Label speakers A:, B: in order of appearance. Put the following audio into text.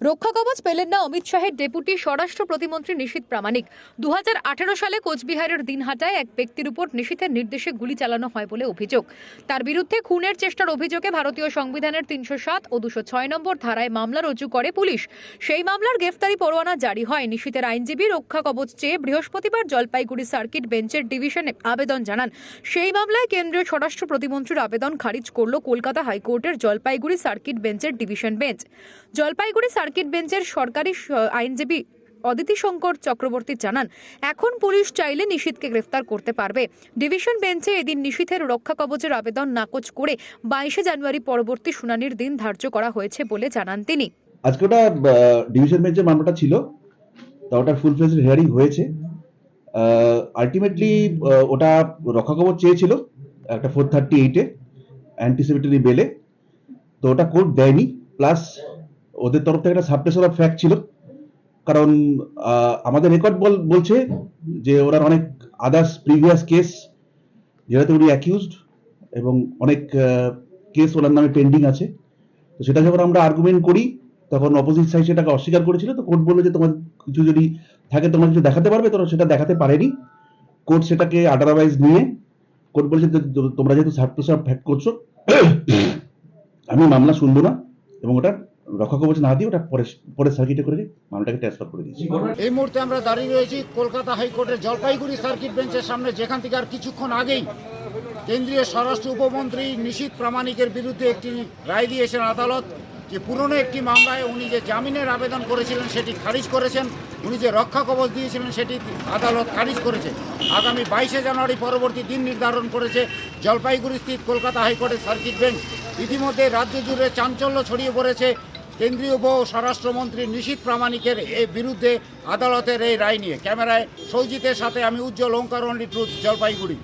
A: রক্ষা কবচ পেলেন না অমিত শাহের ডেপুটি স্বরাষ্ট্র প্রতিমন্ত্রী নিশীথ প্রামাণিক। দু সালে কোচবিহারের দিনহাটায় এক ব্যক্তির উপর নিশীথের নির্দেশে গুলি চালানো হয় বলে অভিযোগ। তার বিরুদ্ধে খুনের চেষ্টার অভিযোগে ভারতীয় সংবিধানের তিনশো সাত ও দুশো ছয় নম্বর ধারায় মামলা রুজু করে পুলিশ। সেই মামলার গ্রেফতারি পরোয়ানা জারি হয়। নিশীথের আইনজীবী রক্ষা কবচ চেয়ে বৃহস্পতিবার জলপাইগুড়ি সার্কিট বেঞ্চের ডিভিশনে আবেদন জানান। সেই মামলায় কেন্দ্রীয় স্বরাষ্ট্র প্রতিমন্ত্রীর আবেদন খারিজ করল কলকাতা হাইকোর্টের জলপাইগুড়ি সার্কিট বেঞ্চের ডিভিশন বেঞ্চ। জলপাইগুড়ি সার্কিট বেঞ্চের সরকারি আইনজীবী অদিতি শঙ্কর চক্রবর্তী জানান, এখন পুলিশ চাইলে নিশীথকে গ্রেফতার করতে পারবে। ডিভিশন বেঞ্চে এদিন নিশীথের রক্ষা কবচের আবেদন নাকচ করে বাইশে জানুয়ারি পরবর্তী শুনানির দিন ধার্য করা হয়েছে বলে জানান তিনি।
B: আজকে ওটা ডিভিশন বেঞ্চের মামলাটা ছিল, তা ওটার ফুল ফ্লেজ হিয়ারিং হয়েছে। আলটিমেটলি ওটা রক্ষা কবচ চেয়েছিল একটা ফোর থার্টি এইটে অ্যান্টিসিপেটরি বেলে তো ওটা কোর্ট দেয়নি প্লাস ওদের তরফ থেকে একটা সাবটেশন অফ ফ্যাক্ট ছিল। কারণ আমাদের রেকর্ড বলছে যে ওরা অনেক আদার্স প্রিভিয়াস কেস যেটাতে উনি অ্যাকিউজড এবং অনেক কেস ওনার নামে পেন্ডিং আছে। তো সেটা যখন আমরা আর্গুমেন্ট করি, তখন অপোজিট সাইড সেটাকে অস্বীকার করেছিল। তো কোর্ট বলল যে তোমার কিছু যদি থাকে, তোমরা কিছু দেখাতে পারবে? তো সেটা দেখাতে পারেনি। কোর্ট সেটাকে আদারওয়াইজ নিয়ে কোর্ট বলেছে তোমরা যেহেতু সাবটেশন ফ্যাক্ট করছ, আমি মামলা শুনব না। এবং ওটা না দিয়ে ওটা পরে সার্কিটে করে মামলাটাকে ট্রান্সফার করে দিয়েছি।
C: এই মুহূর্তে আমরা দাঁড়িয়ে রয়েছি কলকাতা হাইকোর্টের জলপাইগুড়ি সার্কিট বেঞ্চের সামনে, যেখান থেকে আর কিছুক্ষণ আগেই কেন্দ্রীয় স্বরাষ্ট্র উপমন্ত্রী নিশীথ প্রামাণিকের বিরুদ্ধে একটি রায় দিয়েছেন আদালত যে পুরনো একটি মামলায় উনি যে জামিনের আবেদন করেছিলেন সেটি খারিজ করেছেন, উনি যে রক্ষা কবচ দিয়েছিলেন সেটি আদালত খারিজ করেছে। আগামী বাইশে জানুয়ারি পরবর্তী দিন নির্ধারণ করেছে জলপাইগুড়ি স্থিত কলকাতা হাইকোর্টের সার্কিট বেঞ্চ ইতিমধ্যে রাজ্য জুড়ে চাঞ্চল্য ছড়িয়ে পড়েছে কেন্দ্রীয় উপ স্বরাষ্ট্রমন্ত্রী নিশীথ প্রামাণিকের এই বিরুদ্ধে আদালতের এই রায় নিয়ে। ক্যামেরায় সৌজিতের সাথে আমি উজ্জ্বল ওঙ্কার অনলি জলপাইগুড়ি।